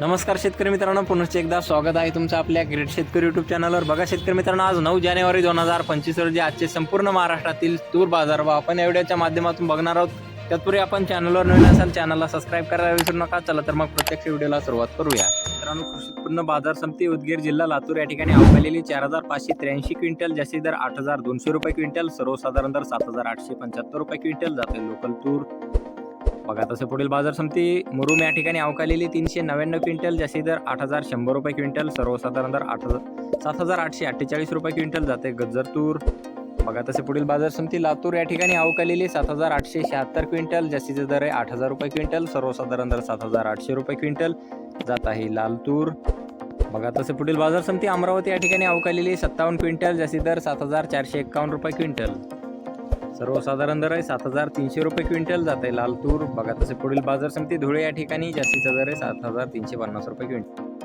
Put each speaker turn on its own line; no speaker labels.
नमस्कार शेतकरी मित्रांनो पुनश्च एकदा स्वागत आहे तुमचं आपल्या ग्रेट शेतकरी युट्यूब चॅनलवर बघा शेतकरी मित्रांनो आज नऊ जानेवारी दोन हजार पंचवीस रोजी आजचे संपूर्ण महाराष्ट्रातील तूर बाजार व आपण या व्हिडिओच्या माध्यमातून बघणार आहोत. तत्पूर्वी आपण चॅनलवर नवीन असाल चॅनलला सबस्क्राईब करायला विसरू नका. चला तर मग प्रत्यक्ष व्हिडिओला सुरुवात करूया. मित्रांनो कृषी उत्पन्न बाजार समिती उदगीर जिल्हा लातूर या ठिकाणी अवकालेली चार हजार पाचशे त्र्याऐंशी क्विंटल जास्ती दर आठ हजार दोनशे रुपये क्विंटल सर्वसाधारण दर सात हजार आठशे पंच्याहत्तर रुपये क्विंटल जाते लोकल तूर. बघा तसं पुढील बाजार समिती मुरुम या ठिकाणी अवकालेली तीनशे नव्याण्णव क्विंटल जास्ती दर आठ हजार शंभर रुपये क्विंटल सर्वसाधारण दर आठ हजार सात हजार आठशे अठ्ठेचाळीस रुपये क्विंटल जाते गज्जर तूर बघा तसे पुढील बाजार समिती लातूर या ठिकाणी अवकालेली सात हजार आठशे शहात्तर क्विंटल जास्तीचे दर आहे आठ हजार रुपये क्विंटल सर्वसाधारण दर सात हजार आठशे रुपये क्विंटल जात आहे लाल तूर बघा तसे पुढील बाजार समिती अमरावती या ठिकाणी अवकालेली सत्तावन्न क्विंटल जास्ती दर सात हजार चारशे एक्कावन्न रुपये क्विंटल. सर्वसाधारण दर आहे सात हजार तीनशे रुपये क्विंटल जात आहे लाल तूर. बघा तसे पुढील बाजार समिती धुळे या ठिकाणी जास्तीचा दर आहे सात हजार तीनशे पन्नास रुपये क्विंटल.